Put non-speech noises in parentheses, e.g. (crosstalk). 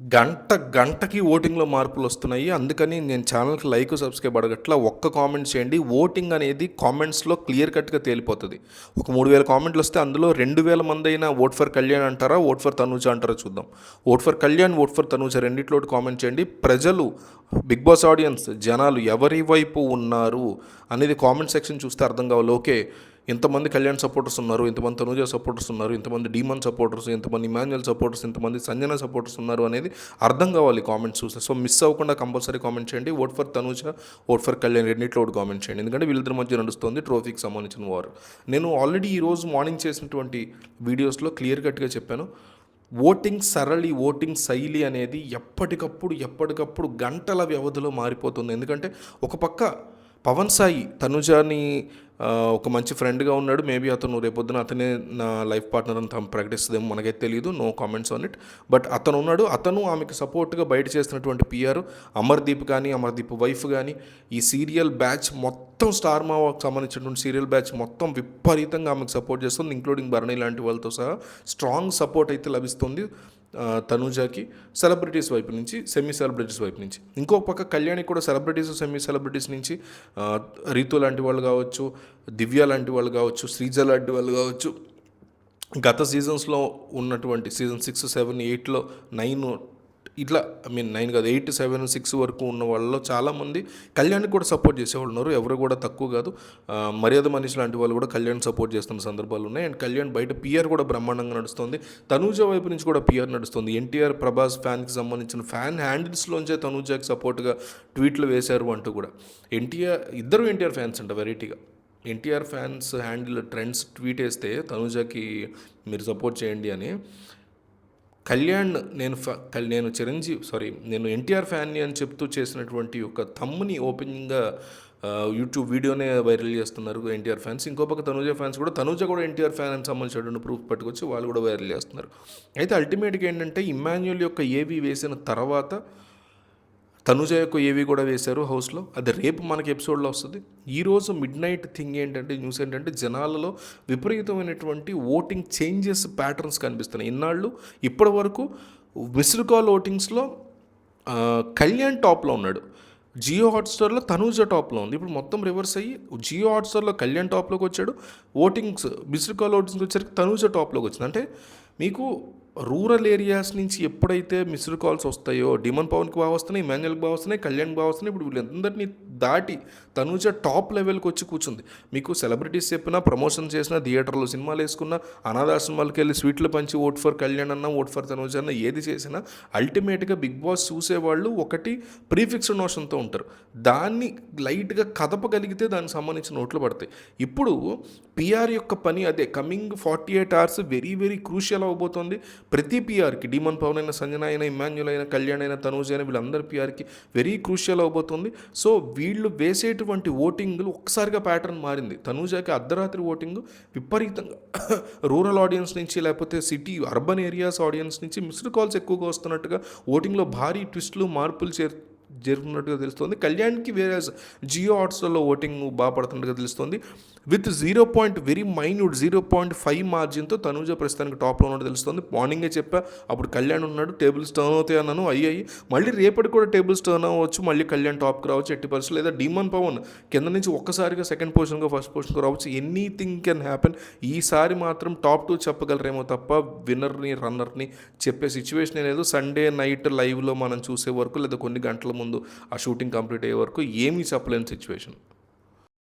గంట గంటకి ఓటింగ్లో మార్పులు వస్తున్నాయి. అందుకని నేను ఛానల్కి లైక్ సబ్స్క్రైబ్ అడగట్లా. ఒక్క కామెంట్ చేయండి. ఓటింగ్ అనేది కామెంట్స్లో క్లియర్ కట్గా తేలిపోతుంది. ఒక మూడు వేల కామెంట్లు వస్తే అందులో రెండు వేల మంది అయినా ఓట్ ఫర్ కళ్యాణ్ అంటారా ఓట్ ఫర్ తనూజ అంటారా చూద్దాం. Vote for Kalyan vote for Tanuja రెండిట్లో కామెంట్ చేయండి. ప్రజలు బిగ్ బాస్ ఆడియన్స్ జనాలు ఎవరి వైపు ఉన్నారు అనేది కామెంట్ సెక్షన్ చూస్తే అర్థం కావాలి. ఓకే. ఇంతమంది కళ్యాణ్ సపోర్టర్స్ ఉన్నారు ఇంతమంది తనుజ సపోర్టర్స్ ఉన్నారు ఇంతమంది డీమన్ సపోర్టర్స్ ఇంతమంది ఇమాన్యుల్ సపోర్టర్స్ ఇంతమంది సంజన సపోర్టర్స్ ఉన్నారు అనేది అర్థం కావాలి కామెంట్స్ చూస్తే. సో మిస్ అవ్వకుండా కంపల్సరీ కామెంట్ చేయండి. Vote for Tanuja vote for Kalyan రెండింటిలో ఒకటి కామెంట్ చేయండి. ఎందుకంటే వీళ్ళిద్దరి మధ్య నడుస్తుంది ట్రోఫీకి సంబంధించిన వారు. నేను ఆల్రెడీ ఈరోజు మార్నింగ్ చేసినటువంటి వీడియోస్లో క్లియర్ కట్గా చెప్పాను. ఓటింగ్ సరళి ఓటింగ్ శైలి అనేది ఎప్పటికప్పుడు ఎప్పటికప్పుడు గంటల వ్యవధిలో మారిపోతుంది. ఎందుకంటే ఒక పక్క పవన్ సాయి తనుజాని ఒక మంచి ఫ్రెండ్గా ఉన్నాడు. మేబీ అతను రేపొద్దున అతనే నా లైఫ్ పార్ట్నర్ అని తను ప్రకటిస్తుందేమో మనకైతే తెలియదు no comments on it. But అతను ఉన్నాడు. అతను ఆమెకు సపోర్ట్గా బయట చేస్తున్నటువంటి పిఆర్ అమర్దీప్ కానీ అమర్దీప్ వైఫ్ కానీ ఈ సీరియల్ బ్యాచ్ మొత్తం స్టార్ మావాకు సంబంధించినటువంటి సీరియల్ బ్యాచ్ మొత్తం విపరీతంగా ఆమెకు సపోర్ట్ చేస్తుంది. ఇంక్లూడింగ్ భరణి లాంటి వాళ్ళతో సహా స్ట్రాంగ్ సపోర్ట్ అయితే లభిస్తుంది. తనూజాకి సెలబ్రిటీస్ వైపు నుంచి సెమీ సెలబ్రిటీస్ వైపు నుంచి. ఇంకో పక్క కళ్యాణి కూడా సెలబ్రిటీస్ సెమీ సెలబ్రిటీస్ నుంచి రీతు లాంటి వాళ్ళు కావచ్చు దివ్య లాంటి వాళ్ళు కావచ్చు శ్రీజ లాంటి వాళ్ళు కావచ్చు. గత సీజన్స్లో ఉన్నటువంటి సీజన్ సిక్స్ సెవెన్ ఎయిట్లో నైన్ ఇట్లా ఐ మీన్ నైన్ కాదు ఎయిట్ సెవెన్ సిక్స్ వరకు ఉన్న వాళ్ళలో చాలామంది కళ్యాణ్కి కూడా సపోర్ట్ చేసేవాళ్ళు ఉన్నారు. ఎవరు కూడా తక్కువ కాదు. మర్యాద మనిషి లాంటి వాళ్ళు కూడా కళ్యాణ్ సపోర్ట్ చేస్తున్న సందర్భాలు ఉన్నాయి. అండ్ కళ్యాణ్ బయట పిఆర్ కూడా బ్రహ్మాండంగా నడుస్తుంది. తనూజ వైపు నుంచి కూడా పిఆర్ నడుస్తుంది. ఎన్టీఆర్ ప్రభాస్ ఫ్యాన్కి సంబంధించిన ఫ్యాన్ హ్యాండిల్స్లోంచే తనూజాకి సపోర్ట్గా ట్వీట్లు వేశారు అంటూ కూడా. ఎన్టీఆర్ ఇద్దరు ఎన్టీఆర్ ఫ్యాన్స్ అంట వెరైటీగా. NTR fans handle trends tweet వేస్తే తనుజాకి మీరు సపోర్ట్ చేయండి అని. కళ్యాణ్ నేను ఫ్యా కల్- నేను చిరంజీవి సారీ నేను ఎన్టీఆర్ ఫ్యాన్ని అని చెప్తూ చేసినటువంటి ఒక తమ్ముని ఓపెనింగ్గా యూట్యూబ్ వీడియోనే వైరల్ చేస్తున్నారు ఎన్టీఆర్ ఫ్యాన్స్ ఇంకో పక్క తనూజ ఫ్యాన్స్ కూడా తనూజ కూడా ఎన్టీఆర్ ఫ్యాన్ అని సంబంధించినటువంటి ప్రూఫ్ పట్టుకొచ్చి వాళ్ళు కూడా వైరల్ చేస్తున్నారు. అయితే అల్టిమేట్గా ఏంటంటే ఇమాన్యుయల్ యొక్క ఏవి వేసిన తర్వాత తనుజ యొక్క ఏవి కూడా వేశారు హౌస్లో? అది రేపు మనకి ఎపిసోడ్లో వస్తుంది. ఈరోజు మిడ్ నైట్ థింగ్ ఏంటంటే న్యూస్ ఏంటంటే జనాలలో విపరీతమైనటువంటి ఓటింగ్ చేంజెస్ ప్యాటర్న్స్ కనిపిస్తున్నాయి. ఇన్నాళ్ళు ఇప్పటి వరకు మిస్డ్ కాల్ ఓటింగ్స్లో కళ్యాణ్ టాప్లో ఉన్నాడు. జియో హాట్స్టార్లో తనూజ టాప్లో ఉంది. ఇప్పుడు మొత్తం రివర్స్ అయ్యి జియో హాట్స్టార్లో కళ్యాణ్ టాప్లోకి వచ్చాడు. ఓటింగ్స్ మిస్డ్ కాల్ ఓటింగ్స్ వచ్చేసరికి తనూజ టాప్లోకి వచ్చింది. అంటే మీకు రూరల్ ఏరియాస్ నుంచి ఎప్పుడైతే మిస్డ్ కాల్స్ వస్తాయో డిమన్ పవన్కి బాగా వస్తున్నాయి ఇమాన్యుల్కి బాగా వస్తున్నాయి కళ్యాణ్కి బాగా వస్తున్నాయి ఇప్పుడు వీళ్ళందరినీ దాటి తనూజ టాప్ లెవెల్కి వచ్చి కూర్చుంది. మీకు సెలబ్రిటీస్ చెప్పినా ప్రమోషన్ చేసినా థియేటర్లో సినిమాలు వేసుకున్నా అనాథాశ్రమాలకి వెళ్ళి స్వీట్లు పంచి ఓట్ ఫర్ కళ్యాణ్ అన్న ఓట్ ఫర్ తనూజ అన్న ఏది చేసినా అల్టిమేట్గా బిగ్ బాస్ చూసేవాళ్ళు ఒకటి ప్రీఫిక్స్డ్ నోషన్తో ఉంటారు. దాన్ని లైట్గా కదపగలిగితే దానికి సంబంధించిన ఓట్లు పడతాయి. ఇప్పుడు పిఆర్ యొక్క పని అదే. Coming forty eight hours very very crucial అవ్వబోతోంది ప్రతి పిఆర్కి డిమన్ పవన్ అయిన సంజన అయినా ఇమాన్యుల్ అయినా కళ్యాణ్ అయినా తనూజ్ అయినా వీళ్ళందరి పిఆర్కి వెరీ క్రూషియల్ అవబోతుంది. సో వీళ్ళు వేసేటువంటి ఓటింగ్లు ఒక్కసారిగా ప్యాటర్న్ మారింది. తనూజాకి అర్ధరాత్రి ఓటింగ్ విపరీతంగా (coughs) రూరల్ ఆడియన్స్ నుంచి లేకపోతే సిటీ అర్బన్ ఏరియాస్ ఆడియన్స్ నుంచి మిస్డ్ కాల్స్ ఎక్కువగా వస్తున్నట్టుగా ఓటింగ్లో భారీ ట్విస్టులు మార్పులు చేరు జరుగుతున్నట్టుగా తెలుస్తోంది. కళ్యాణ్కి వేరే జియో ఆర్ట్స్లలో ఓటింగ్ బాగా పడుతున్నట్టుగా తెలుస్తుంది. With zero point very minute zero point five మార్జిన్తో Tanuja ప్రస్తుతానికి టాప్లో ఉన్నట్టు తెలుస్తుంది. మార్నింగే చెప్పా అప్పుడు కళ్యాణ్ ఉన్నాడు టేబుల్స్ టర్న్ అవుతాయి అన్నాను. అయ్యాయి మళ్ళీ రేపటి కూడా టేబుల్స్ టర్న్ అవ్వచ్చు మళ్ళీ కళ్యాణ్ టాప్కి రావచ్చు ఎట్టి పరిస్థితులు లేదా డీమన్ పవన్ కింద నుంచి ఒక్కసారిగా సెకండ్ పొజిషన్గా ఫస్ట్ పొజిషన్కి రావచ్చు. Anything can happen. ఈసారి మాత్రం టాప్ టూ చెప్పగలరేమో తప్ప విన్నర్ని రన్నర్ని చెప్పే సిచ్యువేషన్ లేదు. సండే నైట్ లైవ్లో మనం చూసే వరకు లేదా కొన్ని గంటల ముందు ముందు ఆ షూటింగ్ కంప్లీట్ అయ్యే వరకు ఏమీ చెప్పలేని సిచ్యువేషన్